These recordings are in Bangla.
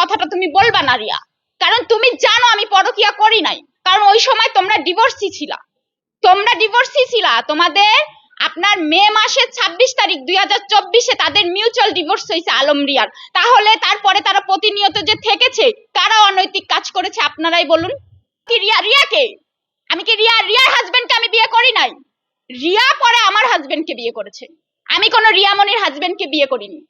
কথাটা তুমি বলবা না রিয়া। কারণ তুমি জানো আমি পরকিয়া করি নাই। কারণ ওই সময় তোমরা ডিভোর্সি ছিলা। তোমরা ডিভোর্সি ছিলা। তোমাদের আপনার মে মাসের ছাব্বিশ তারিখ দুই হাজার চব্বিশে তাদের মিউচুয়াল ডিভোর্স হয়েছে আলম রিয়ার। তাহলে তারপরে তারা প্রতিনিয়ত যে থেকেছে, কারা অনৈতিক কাজ করেছে আপনারাই বলুন। কি রিয়া, রিয়াকে? আমি কি রিয়া, রিয়ার হাজবেন্ডকে আমি বিয়ে করি নাই? রিয়া পরে আমার হাজবেন্ডকে বিয়ে করেছে। আমি কোনো রিয়ামনির হাজবেন্ডকে বিয়ে করিনি।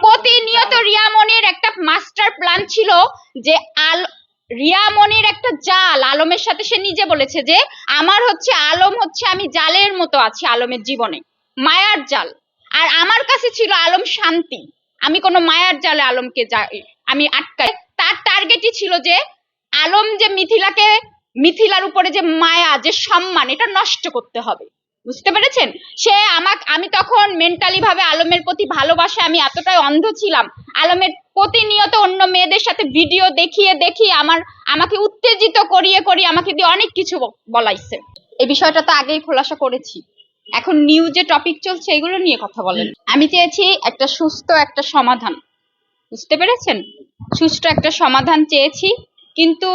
প্রতিনিয়ত রিয়ামনির একটা মাস্টার প্ল্যান ছিল যে আল রিয়ামনির একটা জাল, আলমের সাথে সে নিজে বলেছে যে, আমার হচ্ছে, আলম হচ্ছে, আমি জালের মতো আছি আলমের জীবনে। মায়ার জাল। আর আমার কাছে ছিল আলম শান্তি। আমি কোনো মায়ার জালে আলমকে আমি আটকাই। তার টার্গেটই ছিল যে, আলম যে মিথিলাকে, মিথিলার উপরে যে মায়া, যে সম্মান, এটা নষ্ট করতে হবে। বুঝতে পেরেছেন? সে আমাক, আমি তখন মেন্টালি ভাবে আলমের প্রতি ভালোবাসা, আমি এতটাই অন্ধ ছিলাম। আলমের প্রতিনিয়ত অন্য মেয়েদের সাথে ভিডিও দেখিয়ে দেখিয়ে আমার, আমাকে উত্তেজিত করিয়ে করিয়ে আমাকে দিয়ে অনেক কিছু বলাইছে। এই বিষয়টা তো আগেই খোলাসা করেছি। এখন নিউ যে টপিক চলছে, এগুলো নিয়ে কথা বলেন। আমি চেয়েছি একটা সুস্থ একটা সমাধান। বুঝতে পেরেছেন? সুষ্ঠু একটা সমাধান চেয়েছি, কিন্তু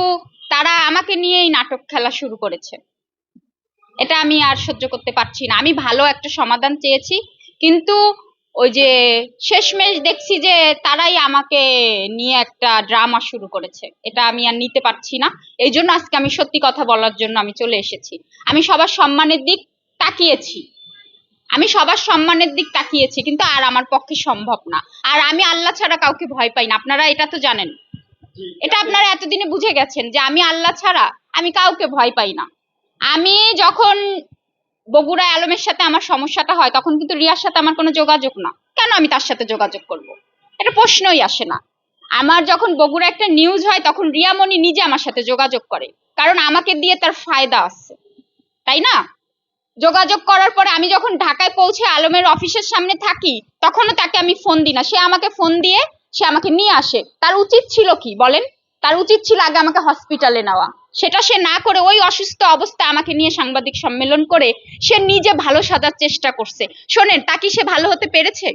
তারা আমাকে নিয়েই নাটক খেলা শুরু করেছে। এটা আমি আর সহ্য করতে পারছি না। আমি ভালো একটা সমাধান চেয়েছি, কিন্তু ওই যে শেষমেশ দেখছি যে তারাই আমাকে নিয়ে একটা ড্রামা শুরু করেছে। এটা আমি আর নিতে পারছি না। এই জন্য আজকে আমি সত্যি কথা বলার জন্য আমি চলে এসেছি। আমি সবার সম্মানের দিক তাকিয়েছি। আমি সবার সম্মানের দিক তাকিয়েছি, কিন্তু আর আমার পক্ষে সম্ভব না। আর আমি আল্লাহ ছাড়া কাউকে ভয় পাই না। আপনারা এটা তো জানেন। এটা আপনারা এতদিনে বুঝে গেছেন যে আমি আল্লাহ ছাড়া আমি কাউকে ভয় পাই না। আমি যখন বগুড়া আলমের সাথে আমার সমস্যাটা হয়, তখন কিন্তু রিয়ার সাথে আমার কোনো যোগাযোগ না। কেন আমি তার সাথে যোগাযোগ করব? এটা প্রশ্নই আসে না। আমার যখন বগুড়া একটা নিউজ হয়, তখন রিয়ামণি নিজে আমার সাথে যোগাযোগ করে। কারণ আমাকে দিয়ে তার ফায়দা আছে। তাই না? যোগাযোগ করার পরে আমি যখন ঢাকায় পৌঁছে আলমের অফিসের সামনে থাকি, তখনও তাকে আমি ফোন দিই না। সে আমাকে ফোন দিয়ে সে আমাকে নিয়ে আসে। তার উচিত ছিল কি বলেন? তার উচিত ছিল আগে আমাকে হসপিটালে নেওয়া। সেটা সে না করে ওই অসুস্থ অবস্থায় আমাকে নিয়ে সাংবাদিক সম্মেলন করে সে নিজে ভালো সাজার চেষ্টা করছে। শোনেন, তা কি সে ভালো হতে পেরেছে?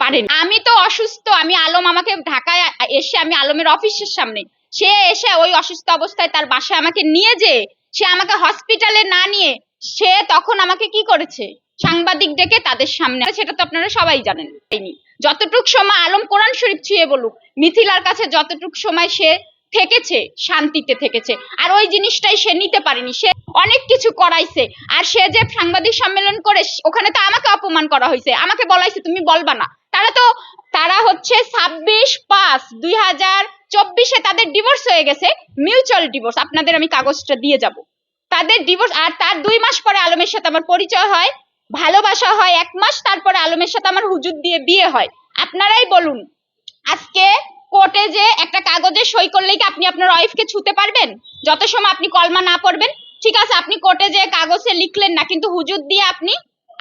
পারেন। আমি তো অসুস্থ, আমি আলম আমাকে ঢাকায় এসে আমি আলমের অফিসের সামনে। সে এসে ওই অসুস্থ অবস্থায় তার বাসায় আমাকে নিয়ে যে সে আমাকে হসপিটালে না নিয়ে, সে তখন আমাকে কি করেছে? সাংবাদিক ডেকে তাদের সামনে সেটা তো আপনারা সবাই জানেন। যতটুক সময় আলম কোরআন শরীফ ছুঁয়ে বলুক, মিথিলার কাছে যতটুক সময় সে থেকেছে, শান্তিতে থেকেছে। আর ওই জিনিসটাই সে নিতে পারেনি। সে অনেক কিছু করাইছে। আর সে যে সাংবাদিক সম্মেলন করে, ওখানে তো আমাকে অপমান করা হয়েছে আমাকে বলাইছে, তুমি বলবা না। তারা তো, তারা হচ্ছে ছাব্বিশ পাঁচ দুই হাজার চব্বিশে তাদের ডিভোর্স হয়ে গেছে। মিউচুয়াল ডিভোর্স আপনাদের আমি কাগজটা দিয়ে যাব। তাদের ডিভোর্স আর তার দুই মাস পরে আলমের সাথে আমার পরিচয় হয়। ভালোবাসা হয় এক মাস, তারপরে আলমের সাথে আমার হুজুর দিয়ে বিয়ে হয়। আপনারাই বলুন, আজকে কোর্টে যে একটা কাগজে সই করলেই কি আপনি আপনার ওয়াইফকে ছুতে পারবেন? যত সময় আপনি কলমা না পড়বেন, ঠিক আছে, আপনি কোর্টে যে কাগজে লিখলেন না, কিন্তু হুজুর দিয়ে আপনি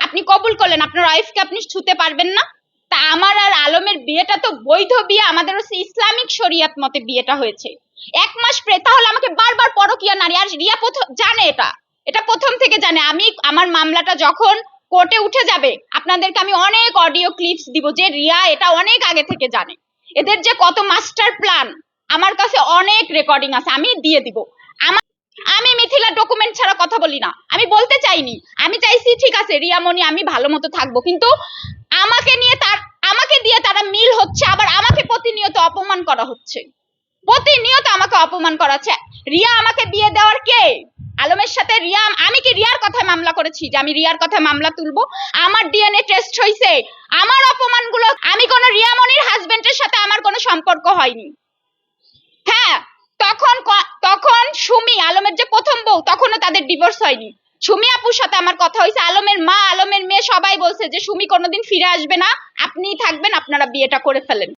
আপনি কবুল করলেন, আপনার ওয়াইফকে আপনি ছুতে পারবেন না। তা আমার আর আলমের বিয়েটা তো বৈধ বিয়ে, আমাদের হচ্ছে ইসলামিক শরিয়াত মতে বিয়েটা হয়েছে। এক মাস পরে, তাহলে আমাকে বারবার পরকিয়া নারী, আর রিয়া প্রথম জানে এটা। এটা প্রথম থেকে জানে। আমি, আমার মামলাটা যখন কোর্টে উঠে যাবে, আপনাদেরকে আমি অনেক অডিও ক্লিপস দিব যে রিয়া এটা অনেক আগে থেকে জানে। এদের যে কত মাস্টার প্ল্যান আমার কাছে অনেক রেকর্ডিং আছে, আমি দিয়ে দিব। আমার আমি মিথিলা ডকুমেন্ট ছাড়া কথা বলি না। আমি বলতে চাইনি। আমি চাইছি, ঠিক আছে, রিয়ামণি, আমি ভালো মতো থাকব, কিন্তু আমাকে নিয়ে তার আমাকে দিয়ে তারা মিল হচ্ছে, আবার আমাকে প্রতিনিয়ত অপমান করা হচ্ছে। প্রতিনিয়ত আমাকে অপমান করা হচ্ছে রিয়া আমাকে বিয়ে দেওয়ার কে? আলমের সাথে রিয়া, আমি কি রিয়ার কথায় মামলা করেছি যে আমি রিয়ার কথা মামলা তুলবো? আমার ডিএনএ টেস্ট হয়েছে আমার অপমানগুলো আমি কোনো রিয়ামনির হাজবেন্ডের সাথে আমার কোনো সম্পর্ক হয়নি। হ্যাঁ তখন তখন সুমি আলমের যে প্রথম বউ, তখনও তাদের ডিভোর্স হয়নি। সুমি আপুর সাথে আমার কথা হয়েছে, আলমের মা, আলমের মেয়ে সবাই বলছে যে, সুমি কোনোদিন ফিরে আসবে না, আপনিই থাকবেন, আপনারা বিয়েটা করে ফেলেন।